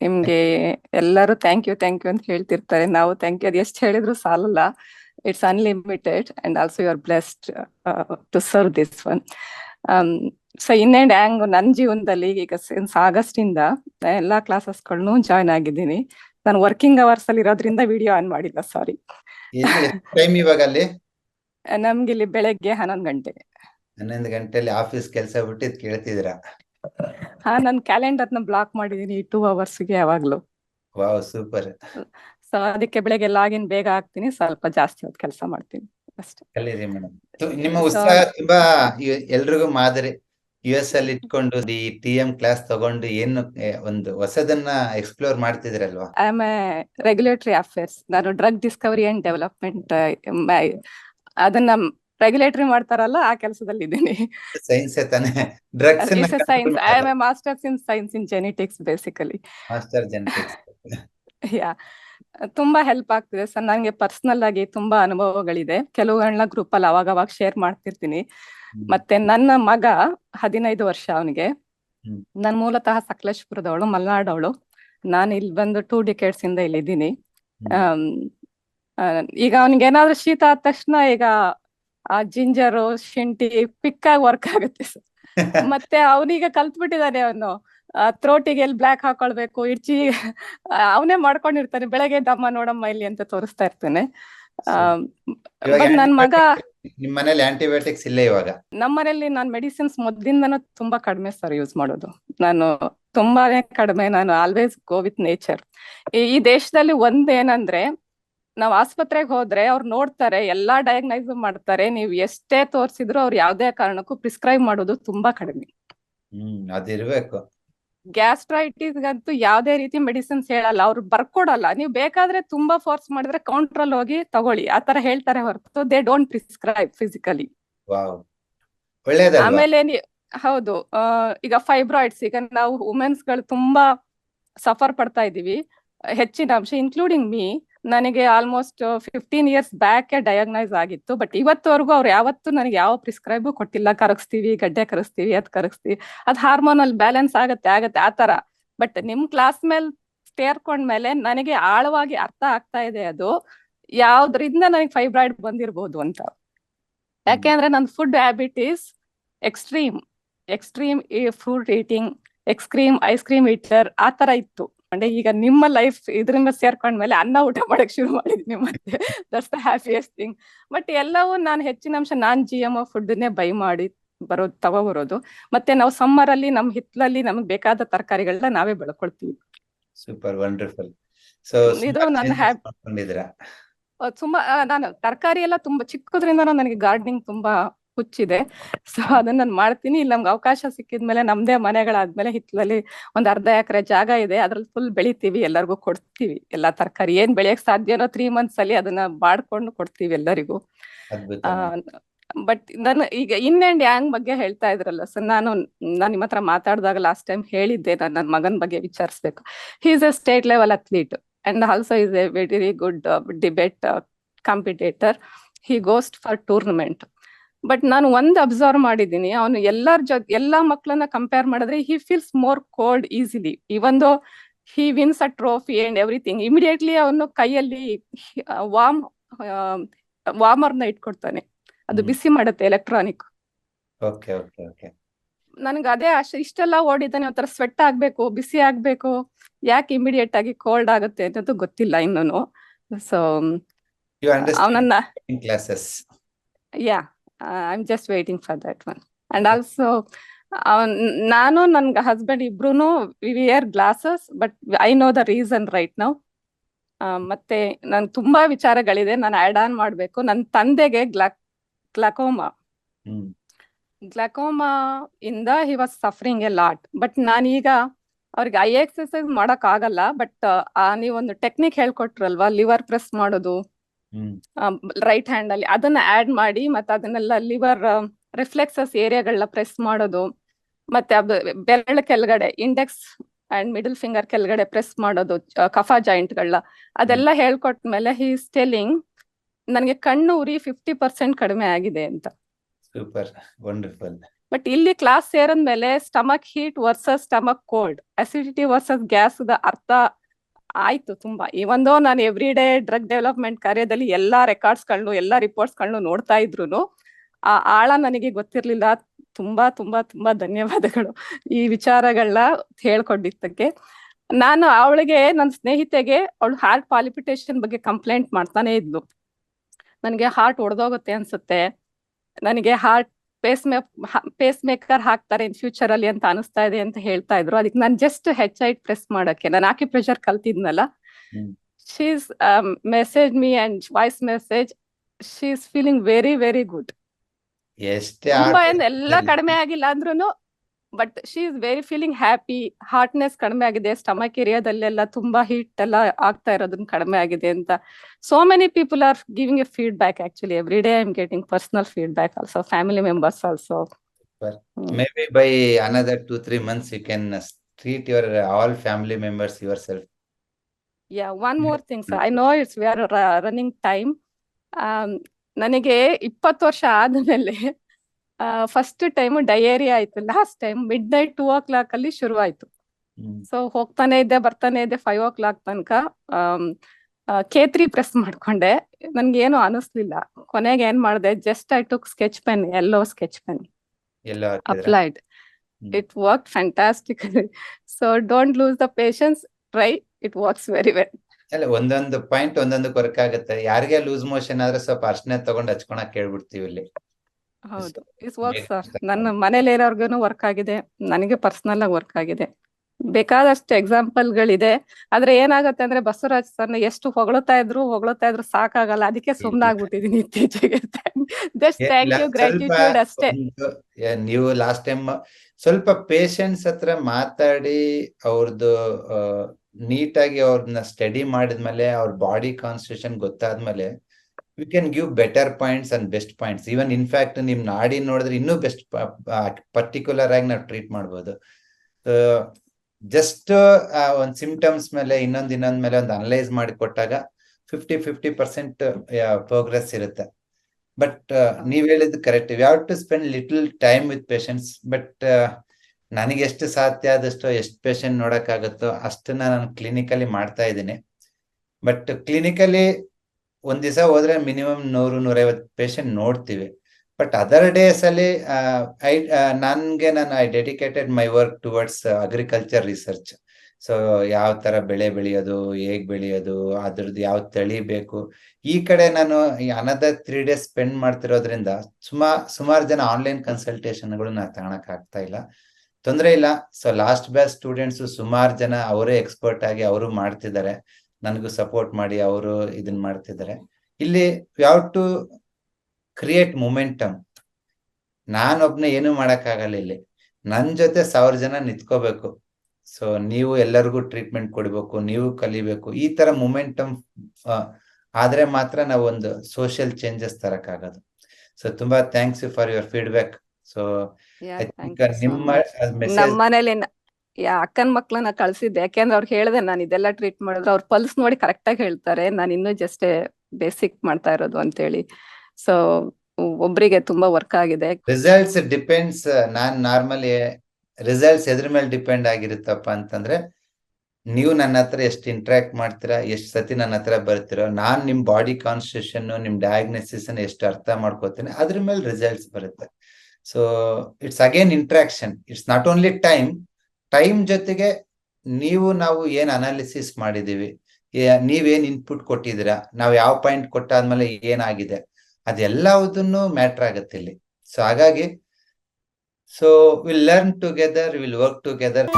ನಿಮ್ಗೆ ಎಲ್ಲರೂ thank you thank you ಅಂತ ಹೇಳ್ತಿರ್ತಾರೆ. ನಾವು ಥ್ಯಾಂಕ್ ಯು ಅದು ಎಷ್ಟು ಹೇಳಿದ್ರು ಸಾಲಲ್ಲ. It's unlimited and also you are blessed to serve this one so in and hang ನನ್ನ ಜೀವನದಲ್ಲಿ ಈಗ ಸಿನ್ಸ್ ಆಗಸ್ಟ್ ಇಂದ ಎಲ್ಲಾ ಕ್ಲಾಸಸ್ಗಳನ್ನು ಜಾಯ್ನ್ ಆಗಿದ್ದೀನಿ. ನಾನು ವರ್ಕಿಂಗ್ ಅವರ್ಸ್ ಅಲ್ಲಿ ಇರೋದ್ರಿಂದ ವಿಡಿಯೋ ಆನ್ ಮಾಡಿಲ್ಲ ಸಾರಿ ಟೈಮ್ ಇವಾಗ ಅಲ್ಲಿ? ನಮ್ಗೆ ಇಲ್ಲಿ ಬೆಳಗ್ಗೆ ಹನ್ನೊಂದು ಗಂಟೆಗೆ ಹನ್ನೊಂದು ಗಂಟೆಲಿ ಆಫೀಸ್ ಕೆಲಸ ಬಿಟ್ಟಿದ್ ಕೇಳ್ತಿದ್ದೀರಾ? ಹಾ ಕ್ಯಾಲೆಂಡರ್ನ ಬ್ಲಾಕ್ ಮಾಡಿದೀನಿ ಟೂ ಅವರ್ಸ್ಗೆ ಯಾವಾಗ್ಲೂ. ವಾವ್ ಸೂಪರ್ ಸೊ ಅದಕ್ಕೆ ಬೆಳಗ್ಗೆ ಲಾಗಿನ್ ಬೇಗ ಆಗ್ತೀನಿ ಸ್ವಲ್ಪ ಜಾಸ್ತಿ ಹೊತ್ತು ಕೆಲಸ ಮಾಡ್ತೀನಿ. ಅಷ್ಟೇ. ಕಲೀರಿ ಮೇಡಮ್ ನಿಮ್ಮ ಉತ್ಸಾಹ ತುಂಬಾ ಎಲ್ರಿಗೂ ಮಾದರಿ. ಯು ಎಸ್ ಅಲ್ಲಿ ಇಟ್ಕೊಂಡು ಈ ಟಿ ಎಂ ಕ್ಲಾಸ್ ತಗೊಂಡು ಏನು ಒಂದು ಹೊಸದನ್ನ explore ಮಾಡ್ತಿದ್ರಲ್ವಾ? I am a regulatory affairs ನಾನು ಡ್ರಗ್ ಡಿಸ್ಕವರಿ ಅಂಡ್ ಡೆವಲಪ್ಮೆಂಟ್ ಅದನ್ನ ರೆಗ್ಯುಲೇಟರಿ ಮಾಡ್ತಾರಲ್ಲ ಆ ಕೆಲಸದಲ್ಲಿ ಇದ್ದೀನಿ ಸೈನ್ಸ್ ತಾನೆ? Drugs science I am a masters in science in genetics basically master genetics yeah ತುಂಬಾ ಹೆಲ್ಪ್ ಆಗ್ತಿದೆ ಸರ್. ನನಗೆ ಪರ್ಸನಲ್ ಆಗಿ ತುಂಬಾ ಅನುಭವಗಳಿದೆ. ಕೆಲವುಗಳನ್ನ ಗ್ರೂಪ್ ಅಲ್ಲಿ ಅವಾಗ ಅವಾಗ ಶೇರ್ ಮಾಡ್ತಿರ್ತೀನಿ ಮತ್ತೆ ನನ್ನ ಮಗ ಹದಿನೈದು ವರ್ಷ ಅವನಿಗೆ. ನನ್ ಮೂಲತಃ ಸಕಲೇಶ್ಪುರದವಳು ಮಲ್ನಾಡವಳು. ನಾನು ಇಲ್ಲಿ ಬಂದು ಟೂ ಡಿಕೇಟ್ಸ್ ಇಂದ ಇಲ್ಲಿದ್ದೀನಿ. ಈಗ ಅವನಿಗೆ ಏನಾದ್ರು ಶೀತ ಆದ ತಕ್ಷಣ ಈಗ ಆ ಜಿಂಜರು ಶುಂಠಿ ಪಿಕ್ ಆಗಿ ವರ್ಕ್ ಆಗುತ್ತೆ ಸರ್. ಮತ್ತೆ ಅವನೀಗ ಕಲ್ತ್ಬಿಟ್ಟಿದ್ದಾನೆ ಅವನು. ಥ್ರೋಟಿಗೆ ಎಲ್ಲಿ ಬ್ಲ್ಯಾಕ್ ಹಾಕೊಳ್ಬೇಕು ಇಡ್ಚಿ ಅವನೇ ಮಾಡ್ಕೊಂಡಿರ್ತಾನೆ. ಬೆಳಗ್ಗೆ ದಮ್ಮ ನೋಡಮ್ಮ ಇಲ್ಲಿ ಅಂತ ತೋರಿಸ್ತಾ ಇರ್ತಾನೆ. ನನ್ ಮಗ ನಿಮ್ ಮನೇಲಿ ಆಂಟಿಬಯೋಟಿಕ್ಸ್ ಇಲ್ಲ ಇವಾಗ? ನಮ್ಮನೇಲಿ ನಾನು ಮೆಡಿಸಿನ್ಸ್ ಮೊದ್ಲಿಂದನೂ ತುಂಬಾ ಕಡಿಮೆ ಸರ್ ಯೂಸ್ ಮಾಡೋದು. ನಾನು ತುಂಬಾನೇ ಕಡಿಮೆ. ನಾನು ಆಲ್ವೇಸ್ ಗೋ ವಿತ್ ನೇಚರ್ ಈ ದೇಶದಲ್ಲಿ ಒಂದೇನಂದ್ರೆ ನಾವ್ ಆಸ್ಪತ್ರೆಗೆ ಹೋದ್ರೆ ಅವ್ರು ನೋಡ್ತಾರೆ ಎಲ್ಲಾ ಡಯಾಗ್ನೈಸ್ ಮಾಡ್ತಾರೆ ನೀವು ಎಷ್ಟೇ ತೋರ್ಸಿದ್ರು ಅವ್ರು ಯಾವ್ದೇ ಕಾರಣಕ್ಕೂ ಪ್ರಿಸ್ಕ್ರೈಬ್ ಮಾಡೋದು ತುಂಬಾ ಕಡಿಮೆ. ಹ್ಮ್ ಅದಿರ್ಬೇಕು. ಗ್ಯಾಸ್ಟ್ರೈಟಿಸ್ಗಂತೂ ಯಾವ್ದೇ ರೀತಿ ಮೆಡಿಸಿನ್ಸ್ ಹೇಳಲ್ಲ ಅವ್ರು ಬರ್ಕೊಡಲ್ಲ. ನೀವು ಬೇಕಾದ್ರೆ ತುಂಬಾ ಫೋರ್ಸ್ ಮಾಡಿದ್ರೆ ಕೌಂಟರ್ ಅಲ್ಲಿ ಹೋಗಿ ತಗೊಳ್ಳಿ. ಆತರ ಹೇಳ್ತಾರೆ ಹೊರತು ದೇ ಡೋಂಟ್ ಪ್ರಿಸ್ಕ್ರೈಬ್ ಫಿಸಿಕಲಿ ಆಮೇಲೆ ಹೌದು ಈಗ ಫೈಬ್ರಾಯ್ಡ್ಸ್ ಈಗ ನಾವು ವುಮೆನ್ಸ್ಗಳು ತುಂಬಾ ಸಫರ್ ಪಡ್ತಾ ಇದೀವಿ. ಹೆಚ್ಚಿನ ಅಂಶ ಇನ್ಕ್ಲೂಡಿಂಗ್ ಮೀ ನನಗೆ almost fifteen years back diagnose ಆಗಿತ್ತು. ಬಟ್ ಇವತ್ತವರೆಗೂ ಅವ್ರು ಯಾವತ್ತೂ ನನಗೆ ಯಾವ ಪ್ರಿಸ್ಕ್ರೈಬ್ ಕೊಟ್ಟಿಲ್ಲ. ಕರಗಿಸ್ತೀವಿ, ಗಡ್ಡೆ ಕರಗಿಸ್ತೀವಿ ಅದ್ ಕರಗಿಸ್ತೀವಿ. ಅದ್ ಹಾರ್ಮೋನಲ್ ಬ್ಯಾಲೆನ್ಸ್ ಆಗತ್ತೆ ಆಗತ್ತೆ ಆತರ ಬಟ್ ನಿಮ್ ಕ್ಲಾಸ್ ಮೇಲೆ ಸೇರ್ಕೊಂಡ್ಮೇಲೆ ನನಗೆ ಆಳವಾಗಿ ಅರ್ಥ ಆಗ್ತಾ ಇದೆ ಅದು. ಯಾವ್ದ್ರಿಂದ ನನಗೆ ಫೈಬ್ರಾಯ್ಡ್ ಬಂದಿರ್ಬೋದು ಅಂತ. ಯಾಕೆಂದ್ರೆ ನನ್ನ food habit is extreme extreme fruit eating extreme ice cream eater ಆ ತರ ಇತ್ತು. ಅಂದ್ರೆ ಈಗ ನಿಮ್ಮ ಲೈಫ್ ಇದ್ರಿಂದ ಸೇರ್ಕೊಂಡ್ಮೇಲೆ ಅನ್ನ ಊಟ ಮಾಡಕ್ ಶುರು ಮಾಡಿದ್ನಿ ಮತ್ತೆ. That's the happiest thing but ಎಲ್ಲವೂ ನಾನು ಹೆಚ್ಚಿನ ಅಂಶ ನಾನ್ ಜಿ ಎಂ ಫುಡ್ನೇ ಬೈ ಮಾಡಿ ಬರೋದು ತಗೋಬರೋದು. ಮತ್ತೆ ನಾವು ಸಮ್ಮರ್ ಅಲ್ಲಿ ನಮ್ ಹಿತ್ಲಲ್ಲಿ ನಮ್ಗೆ ಬೇಕಾದ ತರಕಾರಿಗಳನ್ನ ನಾವೇ ಬೆಳ್ಕೊಳ್ತೀವಿ. ಸೂಪರ್ ವಂಡರ್ಫುಲ್ ಸೊ ಇದು ನನ್ನ ತುಂಬಾ ನಾನು ತರಕಾರಿ ಎಲ್ಲ ತುಂಬಾ ಚಿಕ್ಕದ್ರಿಂದ ನನಗೆ ಗಾರ್ಡನಿಂಗ್ ತುಂಬಾ ಹುಚ್ಚಿದೆ. ಸೊ ಅದನ್ನ ನಾನು ಮಾಡ್ತೀನಿ. ಇಲ್ಲಿ ನಮ್ಗೆ ಅವಕಾಶ ಸಿಕ್ಕಿದ್ಮೇಲೆ ನಮ್ದೇ ಮನೆಗಳಾದ್ಮೇಲೆ ಹಿತ್ತಲಲ್ಲಿ ಒಂದ್ ಅರ್ಧ ಎಕರೆ ಜಾಗ ಇದೆ. ಅದ್ರಲ್ಲಿ ಫುಲ್ ಬೆಳಿತೀವಿ ಎಲ್ಲರಿಗೂ ಕೊಡ್ತೀವಿ. ಎಲ್ಲಾ ತರಕಾರಿ ಏನ್ ಬೆಳೆಯಕ್ ಸಾಧ್ಯನೋ ತ್ರೀ ಮಂತ್ಸ್ ಅಲ್ಲಿ ಅದನ್ನ ಮಾಡ್ಕೊಂಡು ಕೊಡ್ತೀವಿ ಎಲ್ಲರಿಗೂ. ಬಟ್ ನಾನು ಈಗ ಇನ್ ಅಂಡ್ ಯಾಂಗ್ ಬಗ್ಗೆ ಹೇಳ್ತಾ ಇದ್ರಲ್ಲ. ಸರ್ ನಾನು ನಾನು ನಿಮ್ಮ ಹತ್ರ ಮಾತಾಡಿದಾಗ ಲಾಸ್ಟ್ ಟೈಮ್ ಹೇಳಿದ್ದೆ ನಾನು ನನ್ನ ಮಗನ ಬಗ್ಗೆ ವಿಚಾರಿಸ್ಬೇಕು. He is a state level athlete and also is a very good debate competitor he goes for tournament but ನಾನು ಒಂದ್ ಅಬ್ಸರ್ವ್ ಮಾಡಿದ್ದೀನಿ ಅವನು ಎಲ್ಲಾರ್ ಜೊ ಎಲ್ಲಾ ಮಕ್ಕಳನ್ನ ಕಂಪೇರ್ ಮಾಡಿದ್ರೆ he feels more cold easily even though he wins a trophy and everything immediately ಅವನು ಕೈಯಲ್ಲಿ ವಾಮ್ನ ಇಟ್ಕೊಡ್ತಾನೆ. ಅದು ಬಿಸಿ ಮಾಡುತ್ತೆ ಎಲೆಕ್ಟ್ರಾನಿಕ್ ಓಕೆ ಓಕೆ ಓಕೆ ನನ್ಗೆ ಅದೇ ಅಷ್ಟು ಇಷ್ಟೆಲ್ಲ ಓಡಿದ್ದಾನೆ ಒಂಥರ ಸ್ವೆಟ್ ಆಗ್ಬೇಕು ಬಿಸಿ ಆಗ್ಬೇಕು ಯಾಕೆ ಇಮಿಡಿಯೇಟ್ ಆಗಿ ಕೋಲ್ಡ್ ಆಗುತ್ತೆ ಅನ್ನೋದು ಗೊತ್ತಿಲ್ಲ ಇನ್ನೂನು. ಸೊ ಅವನನ್ನ yeah I am just waiting for that one and also ನಾನು ನನ್ಗ ಹಸ್ಬೆಂಡ್ ಇಬ್ರು wear glasses but I know the reason right now ಮತ್ತೆ ನನ್ ತುಂಬಾ ವಿಚಾರಗಳಿದೆ. ನಾನು ಆಡ್ ಆನ್ ಮಾಡ್ಬೇಕು. ನನ್ನ ತಂದೆಗೆ ಗ್ಲಾ ಗ್ಲಕೋಮಾ. ಗ್ಲಕೋಮಾ ಇಂದ he was suffering a lot but ನಾನೀಗ ಅವ್ರಿಗೆ ಐ ಎಕ್ಸಸೈಸ್ ಮಾಡಕ್ ಆಗಲ್ಲ. ಬಟ್ ನೀವೊಂದು ಟೆಕ್ನಿಕ್ ಹೇಳ್ಕೊಟ್ರಲ್ವಾ? ಲಿವರ್ ಪ್ರೆಸ್ ಮಾಡೋದು. ರೈಟ್ ಹ್ಯಾಂಡ್ ಅಲ್ಲಿ ಅದನ್ನ ಆಡ್ ಮಾಡಿ ಮತ್ತೆ ಅದನ್ನೆಲ್ಲ ಲಿವರ್ ರಿಫ್ಲೆಕ್ಸಸ್ ಏರಿಯಾಗಳನ್ನ ಪ್ರೆಸ್ ಮಾಡೋದು. ಮತ್ತೆ ಅದು ಬೆರಳ ಕೆಳಗಡೆ ಇಂಡೆಕ್ಸ್ ಅಂಡ್ ಮಿಡಲ್ ಫಿಂಗರ್ ಕೆಳಗಡೆ ಪ್ರೆಸ್ ಮಾಡೋದು ಕಫ ಜಾಯಿಂಟ್ಗಳನ್ನ ಅದೆಲ್ಲ ಹೇಳ್ಕೊಟ್ಮೇಲೆ ಹಿ ಸ್ಟೆಲಿಂಗ್ ನನಗೆ ಕಣ್ಣು ಉರಿ ಫಿಫ್ಟಿ ಪರ್ಸೆಂಟ್ ಕಡಿಮೆ ಆಗಿದೆ ಅಂತ. ಸೂಪರ್ ವಂಡರ್ಫುಲ್ ಬಟ್ ಇಲ್ಲಿ class ಸೇರಿದ್ಮೇಲೆ stomach heat versus stomach cold acidity versus gas ಅರ್ಥ ಆಯ್ತು ತುಂಬಾ. ಇವೊಂದು ನಾನು ಎವ್ರಿ ಡೇ ಡ್ರಗ್ ಡೆವಲಪ್ಮೆಂಟ್ ಕಾರ್ಯದಲ್ಲಿ ಎಲ್ಲಾ ರೆಕಾರ್ಡ್ಸ್ಗಳನ್ನು ಎಲ್ಲಾ ರಿಪೋರ್ಟ್ಸ್ಗಳನ್ನು ನೋಡ್ತಾ ಇದ್ರು ಆ ಆಳ ನನಗೆ ಗೊತ್ತಿರ್ಲಿಲ್ಲ. ತುಂಬಾ ತುಂಬಾ ತುಂಬಾ ಧನ್ಯವಾದಗಳು ಈ ವಿಚಾರಗಳನ್ನ ಹೇಳ್ಕೊಂಡಿದ್ದಕ್ಕೆ. ನಾನು ಅವಳಿಗೆ, ನನ್ನ ಸ್ನೇಹಿತೆಗೆ ಅವಳು ಹಾರ್ಟ್ ಪಾಲಿಪಿಟೇಷನ್ ಬಗ್ಗೆ ಕಂಪ್ಲೇಂಟ್ ಮಾಡ್ತಾನೆ ಇದ್ಲು. ನನಗೆ ಹಾರ್ಟ್ ಒಡೆದೋಗುತ್ತೆ ಅನ್ಸುತ್ತೆ. ನನಗೆ ಹಾರ್ಟ್ ಪೇಸ್ ಮೇ ಪೇಸ್ ಮೇಕರ್ ಹಾಕ್ತಾರೆ ಇನ್ ಫ್ಯೂಚರ್ ಅಲ್ಲಿ ಅಂತ ಅನಿಸ್ತಾ ಇದೆ ಅಂತ ಹೇಳ್ತಾ ಇದ್ರು. ಅದಕ್ಕೆ ನಾನು ಜಸ್ಟ್ ಹೆಚ್ ಐಟ್ ಪ್ರೆಸ್ ಮಾಡಕ್ಕೆ ನಾನು acupressure ಕಲ್ತಿದ್ನಲ್ಲ. She's message me and voice message she's feeling very very good ತುಂಬಾ ಎಲ್ಲ ಕಡಿಮೆ ಆಗಿಲ್ಲ ಅಂದ್ರೂ but she is very feeling happy hardness ಕಡಿಮೆ ಆಗಿದೆ. ಸ್ಟಮಕ್ ಏರಿಯಾದಲ್ಲೆಲ್ಲ ತುಂಬಾ ಹೀಟ್ ಎಲ್ಲ ಆಗ್ತಾ ಇರೋದನ್ನ ಕಡಿಮೆ ಆಗಿದೆ ಅಂತ. So many people are giving a feedback actually every day I am getting personal feedback also family members also maybe by another three three months you can treat your family all family members yourself. Yeah one more things. I know it's we are running time Um, ನನಗೆ ಇಪ್ಪತ್ತು ವರ್ಷ ಆದ್ಮೇಲೆ first time diarrhoea ಆಯ್ತು last time midnight two o'clock ಅಲ್ಲಿ ಶುರು ಆಯ್ತು so ಹೋಗ್ತಾನೆ ಇದ್ದೆ ಬರ್ತಾನೆ ಇದ್ದೆ ಫೈವ್ ಓ ಕ್ಲಾಕ್ ತನಕ ಕೇತ್ರಿ ಪ್ರೆಸ್ ಮಾಡ್ಕೊಂಡೆ. ನನ್ಗೆ ಏನು ಅನಿಸ್ಲಿಲ್ಲ. ಕೊನೆಗೆ ಏನ್ ಮಾಡಿದೆ just I took sketch pen yellow sketch pen applied. It work fantastic so don't lose the patience try it works very well ಅಲ್ಲ ಒಂದೊಂದು ಪಾಯಿಂಟ್ ಒಂದೊಂದು ವರ್ಕ್ ಆಗುತ್ತೆ. ಯಾರಿಗೆ ಲೂಸ್ ಮೋಷನ್ ಆದ್ರೆ ಸ್ವಲ್ಪ ಅರ್ಶನ ತಗೊಂಡ್ ಹಚ್ಕೊಳಕ್ ಕೇಳ್ಬಿಡ್ತೀವಿ ಇಲ್ಲಿ. ಹೌದು. ಇಸ್ ವರ್ಕ್ ಸರ್ ನನ್ನ ಮನೇಲಿ ಇರೋರ್ಗು ವರ್ಕ್ ಆಗಿದೆ. ನನಗೆ ಪರ್ಸನಲ್ ಆಗಿ ವರ್ಕ್ ಆಗಿದೆ. ಬೇಕಾದಷ್ಟು ಎಕ್ಸಾಂಪಲ್ ಗಳಿದೆ ಆದ್ರೆ ಏನಾಗುತ್ತೆ ಅಂದ್ರೆ ಬಸವರಾಜ್ ಸರ್ನ ಎಷ್ಟು ಹೊಗಳ್ತಾ ಇದ್ರು ಹೊಗಳ್ತಾ ಇದ್ರು ಸಾಕಾಗಲ್ಲ. ಅದಕ್ಕೆ ಸುಮ್ನ ಆಗ್ಬಿಟ್ಟಿದೀನಿ ಇತ್ತೀಚೆಗೆ. ಜಸ್ಟ್ ಥ್ಯಾಂಕ್ ಯು ಗ್ರಾಟಿಟ್ಯೂಡ್ ಅಷ್ಟೇ. ನೀವು ಲಾಸ್ಟ್ ಟೈಮ್ ಸ್ವಲ್ಪ ಪೇಷಂಟ್ಸ್ ಹತ್ರ ಮಾತಾಡಿ ಅವ್ರದ್ದು ನೀಟಾಗಿ ಅವ್ರನ್ನ ಸ್ಟಡಿ ಮಾಡಿದ್ಮೇಲೆ ಅವ್ರ body constitution ಗೊತ್ತಾದ್ಮೇಲೆ we can give better points and best points even in fact ನಿಮ್ ನಾಡಿ ನೋಡಿದ್ರೆ ಇನ್ನೂ ಬೆಸ್ಟ್ ಪರ್ಟಿಕ್ಯುಲರ್ ಆಗಿ ನಾವು ಟ್ರೀಟ್ ಮಾಡ್ಬೋದು. ಜಸ್ಟ್ ಒಂದು ಸಿಂಪ್ಟಮ್ಸ್ ಮೇಲೆ, ಇನ್ನೊಂದ್ ಇನ್ನೊಂದ್ ಮೇಲೆ ಒಂದು ಅನಲೈಸ್ ಮಾಡಿ ಕೊಟ್ಟಾಗ ಫಿಫ್ಟಿ ಫಿಫ್ಟಿ ಪರ್ಸೆಂಟ್ ಪ್ರೋಗ್ರೆಸ್ ಇರುತ್ತೆ. ಬಟ್ ನೀವ್ ಹೇಳಿದ್ದು correct you have to spend little time with patients but ನನಗೆ ಎಷ್ಟು ಸಾಧ್ಯ, ಆದಷ್ಟು ಎಷ್ಟು ಪೇಷಂಟ್ ನೋಡಕ್ಕಾಗುತ್ತೋ ಅಷ್ಟನ್ನ ನಾನು ಕ್ಲಿನಿಕಲಿ ಮಾಡ್ತಾ ಇದ್ದೀನಿ. ಬಟ್ ಕ್ಲಿನಿಕಲಿ ಒಂದ್ ದಿವಸ ಹೋದ್ರೆ ಮಿನಿಮಮ್ ನೂರು, ನೂರೈವತ್ತು ಪೇಷಂಟ್ ನೋಡ್ತೀವಿ. ಬಟ್ ಅದರ್ ಡೇಸ್ ಅಲ್ಲಿ ಐ ನನ್ಗೆ ನಾನು I dedicated my work towards agriculture research so ಯಾವ ತರ ಬೆಳೆ ಬೆಳೆಯೋದು, ಹೇಗ್ ಬೆಳೆಯೋದು, ಅದ್ರದ್ದು ಯಾವ ತಳಿ ಬೇಕು ಈ ಕಡೆ ನಾನು ಅನದರ್ ತ್ರೀ ಡೇಸ್ ಸ್ಪೆಂಡ್ ಮಾಡ್ತಿರೋದ್ರಿಂದ ಸುಮಾ, ಸುಮಾರು ಜನ ಆನ್ಲೈನ್ ಕನ್ಸಲ್ಟೇಷನ್ಗಳು ನಾ ತಗೊಳಕ್ ಆಗ್ತಾ ಇಲ್ಲ. ತೊಂದ್ರೆ ಇಲ್ಲ. ಸೊ ಲಾಸ್ಟ್ ಬ್ಯಾಚ್ ಸ್ಟೂಡೆಂಟ್ಸ್ ಸುಮಾರು ಜನ ಅವರೇ ಎಕ್ಸ್ಪರ್ಟ್ ಆಗಿ ಅವರು ಮಾಡ್ತಿದ್ದಾರೆ. ನನಗೂ ಸಪೋರ್ಟ್ ಮಾಡಿ ಅವರು ಇದನ್ನ ಮಾಡ್ತಿದ್ದಾರೆ ಇಲ್ಲಿ ಯಾವ ಟು ಕ್ರಿಯೇಟ್ ಮೊಮೆಂಟಮ್ ನಾನೊಬ್ನೇ ಏನು ಮಾಡಕ್ಕಾಗಲ್ಲ ಇಲ್ಲಿ. ನನ್ ಜೊತೆ ಸಾವಿರ ಜನ ನಿಂತ್ಕೋಬೇಕು. ಸೊ ನೀವು ಎಲ್ಲರಿಗೂ ಟ್ರೀಟ್ಮೆಂಟ್ ಕೊಡ್ಬೇಕು ನೀವು ಕಲಿಬೇಕು ಈ ತರ ಮೊಮೆಂಟಮ್ ಆದ್ರೆ ಮಾತ್ರ ನಾವೊಂದು ಸೋಷಿಯಲ್ ಚೇಂಜಸ್ ತರಕ್ಕಾಗೋದು ಸೊ ತುಂಬಾ thanks you for your feedback so ನಿಮ್ಮ ಅಕ್ಕನ ಮಕ್ಳನ್ನ ಕಳ್ಸಿದ್ದೆ. ಯಾಕೆಂದ್ರೆ ಅವ್ರು ಹೇಳ್ದೆ ನಾನು ಇದೆಲ್ಲ ಟ್ರೀಟ್ ಮಾಡಿದ್ರೆ ಅವ್ರ ಪಲ್ಸ್ ನೋಡಿ ಕರೆಕ್ಟ್ ಆಗಿ ಹೇಳ್ತಾರೆ. ನಾನು ಇನ್ನೂ ಜಸ್ಟ್ ಬೇಸಿಕ್ ಮಾಡ್ತಾ ಇರೋದು ಅಂತೇಳಿ. ಸೊ ಒಬ್ರಿಗೆ ತುಂಬಾ ವರ್ಕ್ ಆಗಿದೆ. ರಿಸಲ್ಟ್ಸ್ ಡಿಪೆಂಡ್ಸ್ ನಾನ್ ನಾರ್ಮಲಿ ರಿಸಲ್ಟ್ಸ್ ಎದ್ರ ಮೇಲೆ ಡಿಪೆಂಡ್ ಆಗಿರುತ್ತಪ್ಪ ಅಂತಂದ್ರೆ, ನೀವು ನನ್ನ ಹತ್ರ ಎಷ್ಟು ಇಂಟ್ರಾಕ್ಟ್ ಮಾಡ್ತೀರಾ, ಎಷ್ಟು ಸತಿ ನನ್ನ ಹತ್ರ ಬರ್ತೀರೋ, ನಾನ್ ನಿಮ್ ಬಾಡಿ ಕಾನ್ಸ್ಟಿಟ್ಯೂಷನ್ ನಿಮ್ ಡಯಾಗ್ನೋಸಿಸ್ ಎಷ್ಟು ಅರ್ಥ ಮಾಡ್ಕೋತೀನಿ, ಅದ್ರ ಮೇಲೆ ರಿಸಲ್ಟ್ಸ್ ಬರುತ್ತೆ. So it's again interaction it's not only time time ಜೊತೆಗೆ ನೀವು ನಾವು ಏನ್ ಅನಾಲಿಸಿಸ್ ಮಾಡಿದೀವಿ ನೀವೇನ್ ಇನ್ಪುಟ್ ಕೊಟ್ಟಿದ್ದೀರಾ? ನಾವು ಯಾವ ಪಾಯಿಂಟ್ ಕೊಟ್ಟಾದ್ಮೇಲೆ ಏನಾಗಿದೆ? ಅದೆಲ್ಲವುದನ್ನು ಮ್ಯಾಟ್ರ್ ಆಗುತ್ತೆ ಇಲ್ಲಿ. ಸೊ ಹಾಗಾಗಿ so will learn together will work together